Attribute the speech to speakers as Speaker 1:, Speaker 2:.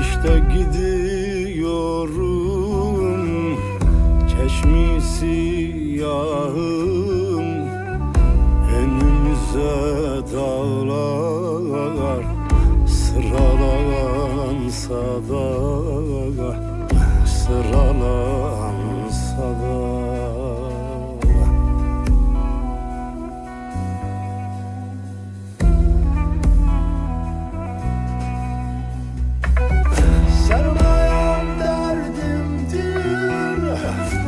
Speaker 1: İşte gidiyorum çeşmi siyahım Önümüze dağlar sıralansa da Sıralansa love.